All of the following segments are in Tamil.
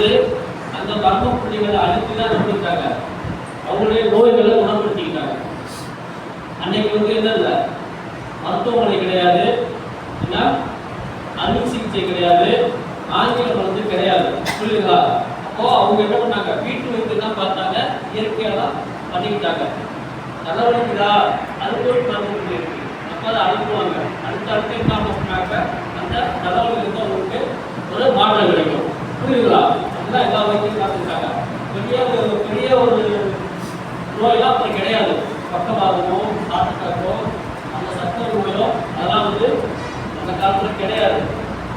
வந்து அந்த மர்ம புள்ளிகளை அழுத்தி தான் நம்பிருக்காங்க அவங்களுடைய நோய்களை குணப்படுத்திக்கிட்டாங்க. அன்னைக்கு வந்து என்ன இல்லை? மருத்துவமனை கிடையாது. என்ன அறுவை சிகிச்சை கிடையாது. ஆங்கில மருந்து கிடையாது. புரியுதுங்களா அப்போ அவங்க என்ன பண்ணாங்க? வீட்டு வைத்து தான் பார்த்தாங்க. இயற்கையாக தான் பண்ணிக்கிட்டாங்க. தலைவலிக்குதா அது மருந்து இருக்கு. அப்போ அதை அனுப்புவாங்க அடுத்த அடுத்து என்ன பண்ணாங்க? அந்த தலைவலி வந்து அவங்களுக்கு ஒரு மாற்றம் கிடைக்கும். புரியுதுங்களா? தான் எல்லா வைத்தியம் பார்த்துருக்காங்க. பெரிய ஒரு பெரிய ஒரு நோயெல்லாம் அப்படி கிடையாது. பக்கவாதமோ ஹார்ட் அட்டாக்கோ அந்த சத்த நோயோ அதெல்லாம் வந்து அந்த காலத்தில் கிடையாது.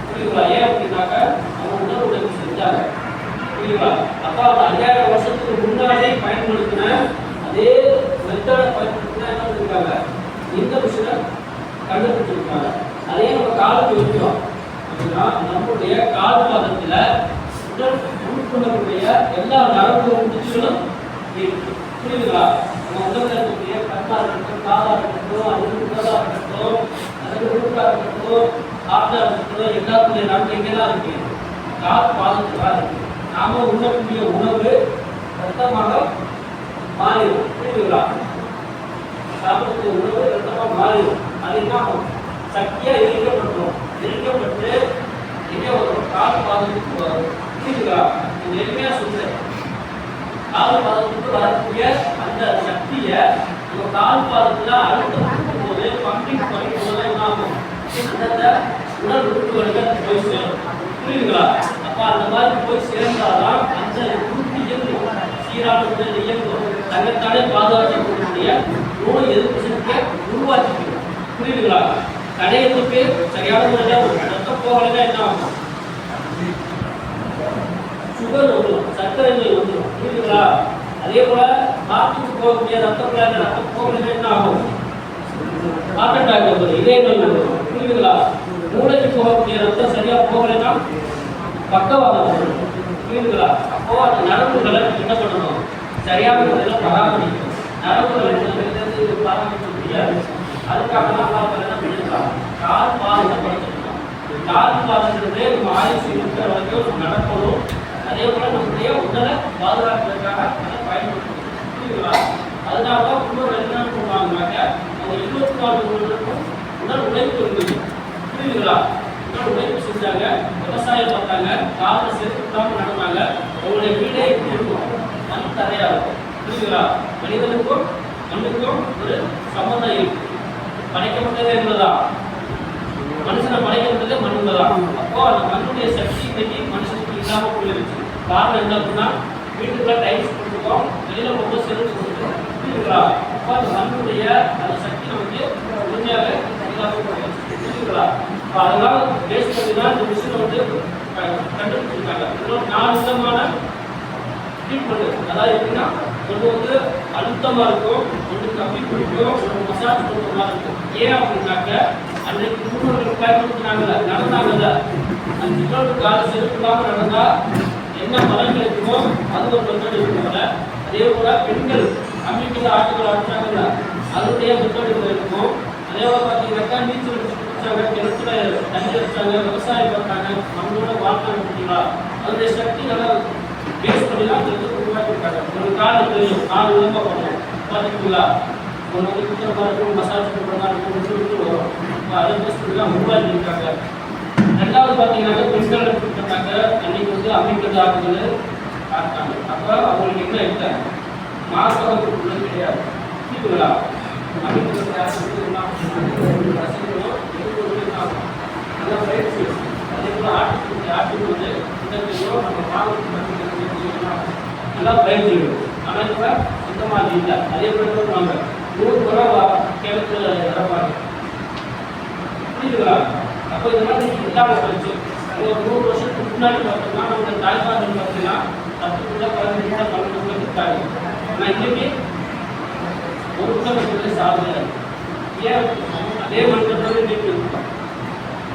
புரியுங்களா ஏன் அப்படின்னாக்க அவங்க உடல் உழைப்பு செஞ்சாங்க. புரியுங்களா அப்போ அவங்க ஐயாயிரம் வருஷத்துக்கு முன்னாடி பயன்படுத்தின அதே மெத்தடை பயன்படுத்தினா என்ன பண்ணிருக்காங்க? இந்த விஷயம் கண்டுபிடிச்சிருக்காங்க. அதே நம்ம காலத்து வைக்கிறோம். அப்படின்னா நம்முடைய கால பாதத்தில் உடல் உட்கொள்ளக்கூடிய எல்லா நரம்பு முடிச்சுகளும் இருக்கு. புரியுதுங்களா? நம்ம உடல்ல இருக்கக்கூடிய கண்ணா இருக்கட்டும் காலா இருக்கட்டும் அது உடலா இருக்கட்டும் அது உறுப்பா இருக்கட்டும் ஆட்டா இருக்கட்டும் எல்லாத்துடைய நரம்பு இங்கே தான் இருக்கு. கால் பாதத்துலாம் இருக்கு. நாம உண்ணக்கூடிய உணவு ரத்தமாக மாறிடும். புரியுதுங்களா? சாப்பிடக்கூடிய உணவு ரத்தமாக மாறிடும். அது என்ன ஆகும்? சக்தியா எரிக்கப்பட்டுரும். எரிக்கப்பட்டு எங்கே வரும் கால் பாதத்துக்கு வரும். புரியுதுங்களா? எளிமையா சொல்றேன். கால் பாதத்துக்கு வரக்கூடிய அந்த சக்தியை நம்ம கால் பாதத்துல அழுத்தம் கொடுக்கும் போது பம்பிங் பண்ணி போது என்ன ஆகும்? அந்தந்த உடல் உறுப்புகளுக்கு போய் சேரும். புரியுதுங்களா? அப்ப அந்த மாதிரி போய் சேர்ந்தாதான் அந்த உறுப்பு இயங்கும். சீரான உடல் இயங்கும் தங்கத்தாலே பாதுகாக்கக்கூடிய நோய் எதிர்ப்பு சக்தியை உருவாக்கிக்கும். புரியுதுங்களா? தடையத்துக்கு சரியான முறையில் ரத்தம் போகலைன்னா என்ன ஆகும்? சுகர் வந்துடும் சர்க்கரை நோய் வந்துடும் புரியுதுங்களா அதே போல ஹார்ட்டுக்கு போகக்கூடிய ரத்த பிளான் ரத்தம் போகலைன்னா என்ன ஆகும் ஹார்ட் அட்டாக் வந்துடும் இதே நோய் வந்துடும் புரியுதுங்களா மூளைக்கு போகக்கூடிய ரத்தம் சரியா போகலைன்னா பக்கவாதம் வந்துடும் புரியுதுங்களா அப்போ அந்த நரம்புகளை என்ன பண்ணணும் சரியான முறையில் பராமரிக்கணும் நரம்புகளை வந்து பராமரிக்க அதுக்காக தான் நம்ம பண்ணிருக்கலாம் கால் பாதத்தை படுத்திருக்கோம் கால் பாதங்கிறது நம்ம ஆயுசு இருக்கிற வரைக்கும் நடக்கணும் அதே போல நம்முடைய உடலை பாதுகாக்கிறதுக்காக அதை பயன்படுத்தணும் அதனால தான் முன்னோர் என்ன பண்ணுவாங்கனாக்க அவங்க இருபத்தி நாலு வருடத்துக்கும் உடல் உழைப்பு இருந்தது புரியுதுங்களா? உடல் உழைப்பு செஞ்சாங்க விவசாயம் பார்த்தாங்க காலில் செருப்பு நடந்தாங்க அவங்களுடைய வீடே எப்படி இருக்கும். மண் தரையா இருக்கும். புரியுதுங்களா? மனிதனுக்கும் மண்ணுக்கும் ஒரு சம்மந்தம் இருக்கு. படைக்கப்பட்டதே என்பதுதான். மனுஷனை படைக்கப்பட்டதே மண்ணுல தான் அப்போ அந்த மண்ணுடைய சக்தி இன்னைக்கு மனுஷனுக்கு இல்லாம போயிருச்சு காரணம் என்ன அப்படின்னா வீட்டுக்குள்ள டைல்ஸ் கொடுத்துருக்கோம் வெளியில ரொம்ப செருப்பு கொடுத்துருக்கோம் புரியுதுங்களா அப்போ அந்த மண்ணுடைய அந்த சக்தி நமக்கு உண்மையாக புரியுதுங்களா இப்போ அதெல்லாம் பேஸ் பண்ணி தான் இந்த மிஷினை வந்து க- கண்டுபிடிச்சிருக்காங்க. இன்னும் நாலு விதமான ட்ரீட்மெண்ட் அதாவது எப்படின்னா ஒன்று வந்து அழுத்தமாக இருக்கும் ஒன்று கம்மி பிடிக்கும் ஒன்று மசாஜ் பண்ணுற மாதிரி இருக்கும். ஏன் அப்படின்னாக்க அன்றைக்கு முன்னோர்கள் பயன்படுத்தினாங்கல்ல நடந்தாங்கல்ல. அந்த இன்னொரு கால செலுத்தாமல் நடந்தால் என்ன பலன் கிடைக்குமோ அது ஒரு மெத்தட் இருக்கும்ல அதே போல பெண்கள் அம்மிக்கல ஆட்டுகள் ஆட்டுறாங்கல்ல அதனுடைய மெத்தட் இருக்கும் அதே போல பார்த்தீங்கன்னாக்கா நீச்சல் குடிச்சாங்க கிணத்துல தண்ணி அடிச்சாங்க விவசாயம் பண்ணுறாங்க நம்மளோட வாழ்க்கை பார்த்தீங்களா அதனுடைய சக்தி நல்லா பேஸ் பண்ணி தான் அந்த உருவாக்கியிருக்காங்க. ஒரு கால் தெரியும் நாலு விதமாக பண்ணுவோம் பார்த்துக்கிங்களா ஒன்று வந்து குத்துற இருக்கும் மசாஜ் பண்ணுற இருக்கும் விட்டு விட்டு வரும். அப்ப அதை பேஸ் உருவாக்கியிருக்காங்க ரெண்டாவது பார்த்தீங்கன்னாக்கா பெண்கள் அன்னைக்கு வந்து அமைக்கிறது ஆகுது பார்த்தாங்க. அப்போ அவங்களுக்கு என்ன எடுத்தாங்க மாசம் உள்ளது கிடையாது. புரியுதுங்களா அமைக்கிறது யாருக்கு என்ன ரசிக்கணும் எதுக்கு என்ன ஆகும்? பயிற்சி அதே ஆட்டுக்கு ஆட்டுக்கு வந்து இந்த நம்ம மாவட்டத்தில் நல்லா பயிற்சி ஆனால் இப்போ சுத்தமாக இல்லை. அதே போல என்ன நூறு ரூபா கிணத்துல இறப்பாங்க புரியுதுங்களா? அப்போ இந்த மாதிரி இல்லாமல் படிச்சு ஒரு நூறு வருஷத்துக்கு முன்னாடி பார்த்தோம்னா நம்ம தாய்மார்கள் பார்த்தீங்கன்னா பத்துக்குள்ள பதினஞ்சு கூட பன்னெண்டு இருக்காங்க ஆனால் இன்னைக்கு ஒரு கூட மட்டும் ஏன்? அதே மனிதர்கள் இன்னைக்கு இருக்கோம்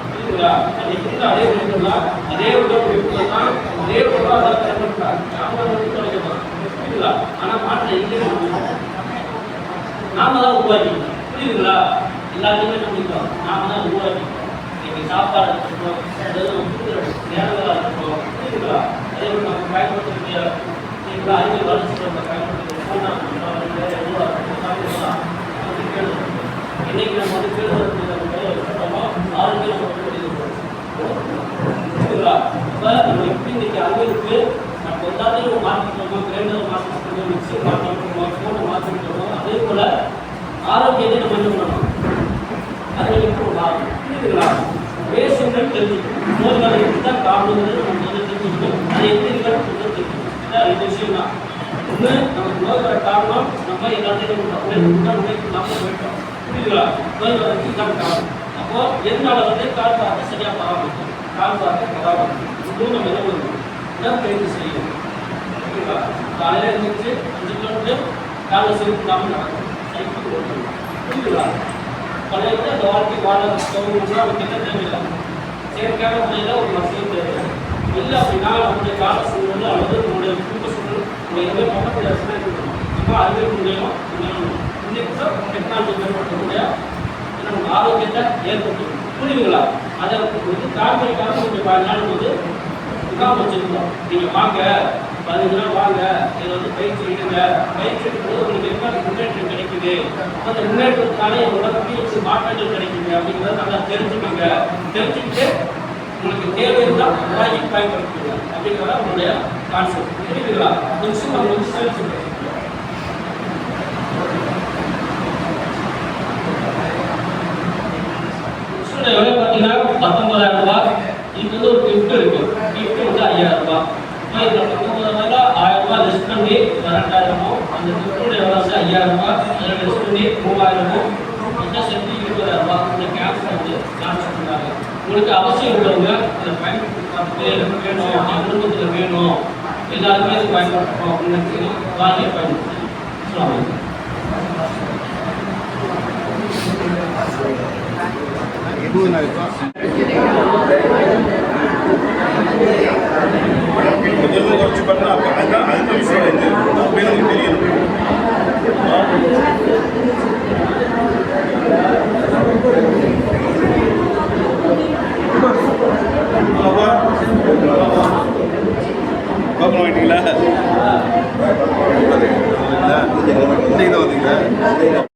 புரியுதுங்களா? அன்னைக்கு இருந்த அதே மனிதர்கள் அதே உடம்பு உறுப்புகள் தான் அதே பொருளாதாரத்தை பண்ணுறாங்க நாம வந்து தொலைக்கலாம் புரியுதுங்களா? ஆனால் மாற்றம் எங்கே நாம தான் உருவாக்கிக்கலாம் புரியுதுங்களா? எல்லாத்தையுமே நம்பிக்கிறோம் நாம தான் உருவாக்கிக்கணும் இன்னைக்கு சாப்பாடு இருக்கட்டும் அதாவது நம்ம கொடுக்குற நேரங்களாக இருக்கட்டும் புரியுதுங்களா அதே மாதிரி நம்ம பயன்படுத்தக்கூடிய சரிங்களா அறிவியல் வளர்ச்சி நம்ம பயன்படுத்தக்கூடிய இன்னைக்கு நம்ம வந்து கேள்வி நம்ம ஆரோக்கியம் நம்ம சரிங்களா இப்போ நம்ம எப்படி இன்னைக்கு அறிவியலுக்கு நம்ம எல்லாத்தையும் மாற்றிக்கிறோமோ கிரைண்டர் மாற்றிக்கிறோமோ மிக்சி மாற்றிக்கிறோமோ ஃபோனை மாற்றிக்கிறோமோ அதே போல் ஆரோக்கியத்தை நம்ம என்ன பண்ணணும்? அறிவியலுக்கு மாறும் புரியுதுங்களா பேசுங்கள் தெரிஞ்சுக்கணும் நோய்களை தான் காரணங்கிறது நம்ம முதல்ல தெரிஞ்சுக்கணும். அதை எப்படி இருக்கிறது முதல்ல தெரிஞ்சுக்கணும். இதான் இந்த விஷயம் தான் ஒன்று நமக்கு நோய் வர காரணம் நம்ம எல்லாத்தையும் நம்ம நோய்க்கு நம்ம போயிட்டோம். புரியுதுங்களா? நோய் வரதுக்கு இதான் காரணம். அப்போ எதனால வந்து கால் பார்த்து சரியாக பராமரிக்கும் கால் பார்த்து பராமரிக்கும் இதுவும் நம்ம என்ன பண்ணணும்? இதான் பயிற்சி செய்யணும். ஓகேங்களா காலையில் எழுந்திரிச்சு அஞ்சு கிலோமீட்டர் காலையில் சேர்த்து இல்லாமல் நடக்கும் சைக்கிள் ஓட்டணும் புரியுதுங்களா? பழைய அந்த வாழ்க்கை வாழ சௌகரியம்னா அவங்களுக்கு என்ன தேவையில்லை செயற்கையான முறையில் ஒரு வசதியும் தேவை இல்லை அப்படின்னா நம்முடைய கால சூழல் அல்லது உங்களுடைய குடும்ப சூழல் உங்கள் எதுவுமே பக்கத்தில் இருக்கணும் இப்போ அறிவியல் மூலியமாக இன்னைக்கு சார் டெக்னாலஜி மேம்படுத்தக்கூடிய நம்ம ஆரோக்கியத்தை ஏற்படுத்தும் புரியுதுங்களா? அதை வந்து தாழ்மைக்காக கொஞ்சம் பல நாள் வந்து முகாம் வச்சுருந்தோம் நீங்கள் வாங்க. பதினஞ்சு வாங்க. இதில் வந்து பயிற்சி எடுங்க. பயிற்சி எடுக்கும்போது உங்களுக்கு எப்படி முன்னேற்றம் கிடைக்குது? அந்த முன்னேற்றத்தினால உங்களோட பிஎஸ்சி மாற்றங்கள் கிடைக்குது அப்படிங்கிறத நல்லா தெரிஞ்சுக்கோங்க. தெரிஞ்சுக்கிட்டு உங்களுக்கு தேவை இருந்தால் வாங்கி பயன்படுத்துங்க அப்படிங்கிறத உங்களுடைய கான்செப்ட் புரியுதுங்களா? நிமிஷம் நம்ம வந்து சேர்த்து விலை பார்த்தீங்கன்னா பத்தொன்பதாயிரம் ரூபாய். இது வந்து ஒரு கிஃப்ட் இருக்கு. கிஃப்ட் வந்து ஐயாயிரம் ரூபாய் இப்போ இதில் பத்தொன்பதாயிரம் ஆயிரம் ரூபாய் லெஸ் பண்ணி ரெண்டாயிரமும் அந்த கிஃப்டோட எவ்வளோ வந்து ஐயாயிரம் ரூபாய் அதில் லெஸ் பண்ணி மூவாயிரமும் மொத்தம் சேர்த்து இருபதாயிரம் ரூபாய் இந்த கேம்ப் வந்து லான்ச் பண்ணுறாங்க உங்களுக்கு அவசியம் உள்ளவங்க இதை பயன்படுத்தி வேணும் என் குடும்பத்தில் வேணும். எல்லாருமே இது பயன்படுத்தணும் அப்படின்னு வாங்கி பயன்படுத்தி சொல்லுவாங்க கொஞ்சமாக குறைச்சி பண்ணால் அப்போ அதுதான் அதுதான் விஷயம் இது அப்பயே நமக்கு